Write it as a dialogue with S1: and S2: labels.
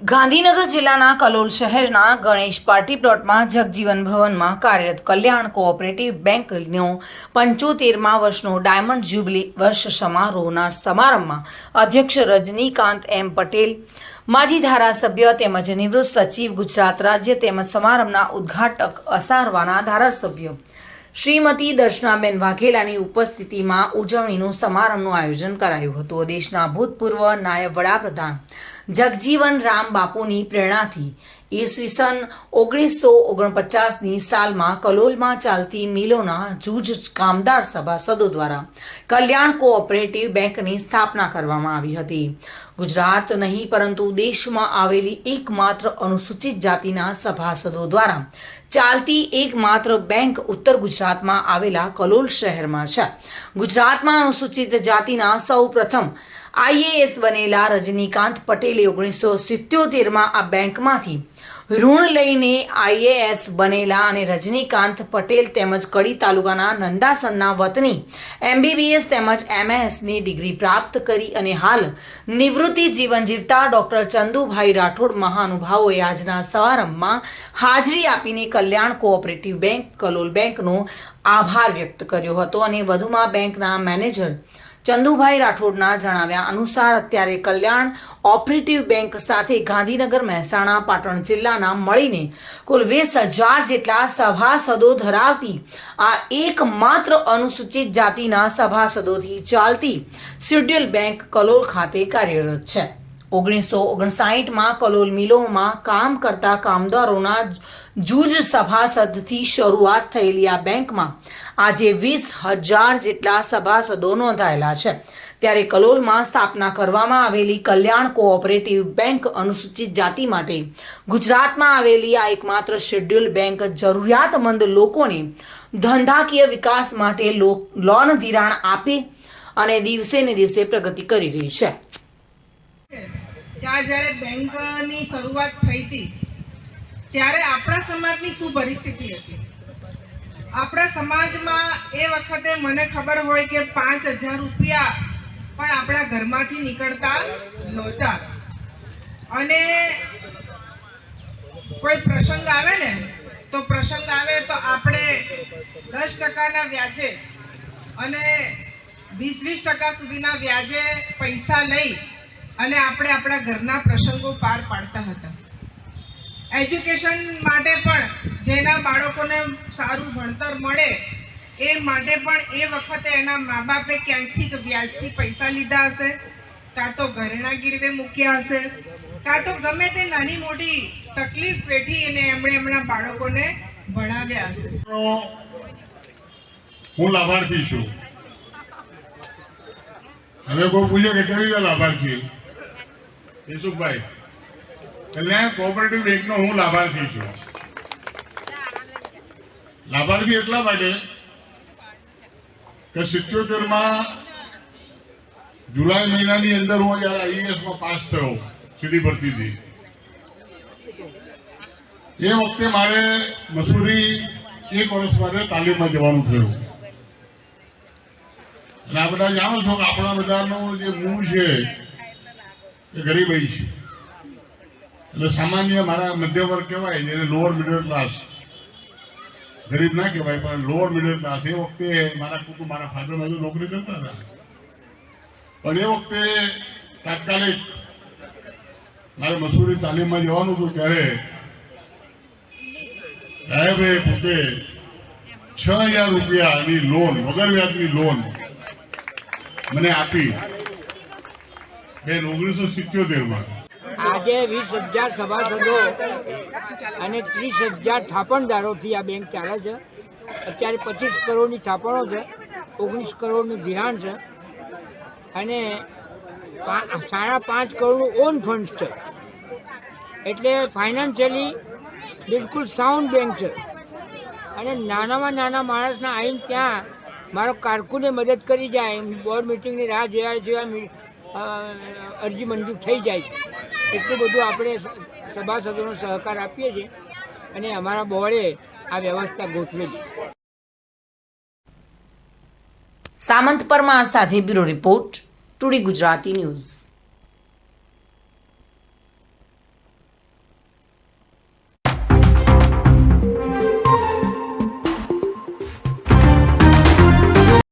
S1: ગાંધીનગર જિલ્લાના કલોલ શહેરના ગણેશ પાર્ટી પ્લોટમાં જગજીવન ભવનમાં કાર્યરત કલ્યાણ કોઓપરેટિવ બેંકનો પંચોતેરમા વર્ષનો ડાયમંડ જ્યુબિલી વર્ષ સમારોહના સમારંભમાં અધ્યક્ષ રજનીકાંત એમ પટેલ, માજી ધારાસભ્ય તેમજ નિવૃત્ત સચિવ ગુજરાત રાજ્ય તેમજ સમારંભના ઉદ્ઘાટક અસારવાના ધારાસભ્ય શ્રીમતી દર્શનાબેન વાઘેલાની ઉપસ્થિતિમાં ઉજવણીનું સમારંભનું આયોજન કરાયું હતું. દેશના ભૂતપૂર્વ નાયબ વડાપ્રધાન જગજીવન રામ બાપુની પ્રેરણાથી ઈસવીસન ઓગણીસો ઓગણપચાસની સાલમાં કલોલમાં ચાલતી મિલોના જૂજ કામદાર સભાસદો દ્વારા કલ્યાણ કોઓપરેટિવ બેંકની સ્થાપના કરવામાં આવી હતી. ગુજરાત નહીં, પરંતુ દેશમાં આવેલી એકમાત્ર અનુસૂચિત જાતિના સભાસદો દ્વારા ચાલતી એકમાત્ર બેંક ઉત્તર ગુજરાતમાં આવેલા કલોલ શહેરમાં છે. ગુજરાતમાં અનુસૂચિત જાતિના સૌ પ્રથમ આઈએએસ બનેલા રજનીકાંત પટેલે ઓગણીસો સિત્યોતેરમાં આ બેંકમાંથી ઋણ લઈને આઈએએસ બનેલા અને રજનીકાંત પટેલ તેમજ કડી તાલુકાના નંદાસણના વતની એમબીબીએસ તેમજ એમએસની ડિગ્રી પ્રાપ્ત કરી અને હાલ નિવૃત્તિ જીવન જીવતા ડોક્ટર ચંદુભાઈ રાઠોડ મહાનુભાવોએ આજના સમારંભમાં હાજરી આપીને કલ્યાણ કોઓપરેટિવ બેંક, કલોલ બેંકનો આભાર વ્યક્ત કર્યો હતો અને વધુમાં બેંકના મેનેજર ચંદુભાઈ રાઠોડના જણાવ્યા અનુસાર અત્યારે કલ્યાણ ઓપરેટિવ બેંક સાથે ગાંધીનગર મહેસાણા પાટણ જિલ્લાના મળીને કુલ વીસ હજાર જેટલા સભાસદો ધરાવતી આ એકમાત્ર અનુસૂચિત જાતિના સભાસદોથી ચાલતી શેડ્યુલ બેંક કલોલ ખાતે કાર્યરત છે. ઓગણીસો ઓગણસાઠમાં કલોલ મિલોમાં કામ કરતા કામદારોના જૂજ સભાસદથી શરૂઆત થયેલી આ બેંકમાં આજે વીસ હજાર જેટલા સભાસદો નોંધાયેલા છે. ત્યારે કલોલમાં સ્થાપના કરવામાં આવેલી કલ્યાણ કોઓપરેટિવ બેંક અનુસૂચિત જાતિ માટે ગુજરાતમાં આવેલી આ એકમાત્ર શેડ્યુલ બેંક જરૂરિયાતમંદ લોકોને ધંધાકીય વિકાસ માટે લોન ધિરાણ આપે અને દિવસે ને દિવસે પ્રગતિ કરી રહી છે.
S2: ત્યાં જ્યારે બેંકની શરૂઆત થઈ હતી, ત્યારે આપણા સમાજની શું પરિસ્થિતિ હતી? આપણા સમાજમાં એ વખતે મને ખબર હોય કે પાંચ હજાર રૂપિયા પણ આપણા ઘરમાંથી નીકળતા નહોતા. અને કોઈ પ્રસંગ આવે ને, તો પ્રસંગ આવે તો આપણે દસ ટકાના વ્યાજે અને વીસ વીસ ટકા સુધીના વ્યાજે પૈસા લઈ અને આપણે આપણા ઘરના પ્રસંગો પાર પાડતા હતા. એજ્યુકેશન માટે પણ જેના બાળકોને સારું ભણતર મળે, એ માટે પણ એ વખતે એના મા બાપે ક્યાંકથી વ્યાજથી પૈસા લીધા હશે? કાં તો ઘરેણા ગીરવે મૂક્યા હશે? કાં તો ગમે તે નાની મોટી તકલીફ પેઠી અને એમણે એમના બાળકોને ભણાવ્યા હશે.
S3: હું લાભાર્થી છું. હવે કોઈ પૂછે કે કેવી રીતે લાભાર્થી? યશુભાઈ કલ્યાણ કોઓપરેટિવ બેંકનો હું લાભાર્થી છું. લાભાર્થી એટલા માટે કે સિત્યોતેરમાં જુલાઈ મહિનાની અંદર હું જયારે આઈએએસમાં પાસ થયો, સીધી ભરતીથી. એ વખતે મારે મસૂરી એક વર્ષ માટે તાલીમમાં જવાનું થયું. અને આ બધા જાણો છો કે આપણા બધાનું જે મૂળ છે એ છે. એટલે સામાન્ય મારા મધ્ય વર્ગ કહેવાય એને લોઅર મિડલ ક્લાસ ગરીબ ના કહેવાય, પણ લોઅર મિડલ ક્લાસ એ વખતે મારા કુટુંબ, મારા ફાધર બાજુ નોકરી કરતા હતા. પણ એ વખતે તાત્કાલિક મારે મસૂરી તાલીમમાં જવાનું હતું ત્યારે સાહેબે પોતે છ હજાર રૂપિયાની લોન વગર વ્યાજની લોન મને આપી. બેન ઓગણીસો સિત્યોતેરમાં.
S4: આજે વીસ હજાર સભાસદો અને ત્રીસ હજાર થાપણદારોથી આ બેંક ચાલે છે. અત્યારે પચીસ કરોડની થાપણો છે, ઓગણીસ કરોડનું ધિરાણ છે અને સાડા પાંચ કરોડનું ઓન ફંડ છે. એટલે ફાઇનાન્શિયલી બિલકુલ સાઉન્ડ બેંક છે. અને નાનામાં નાના માણસના આવીને ત્યાં મારો કારકુને મદદ કરી જાય બોર્ડ મિટિંગની રાહ જોયા જોયા અરજી મંજૂર થઈ જાય. એટલું બધું આપણે સભાસદોનો સહકાર આપીએ છીએ અને અમારા બોર્ડે આ વ્યવસ્થા ગોઠવેલી.
S1: સામંત પરમાર સાથે bureau report, today Gujarati news.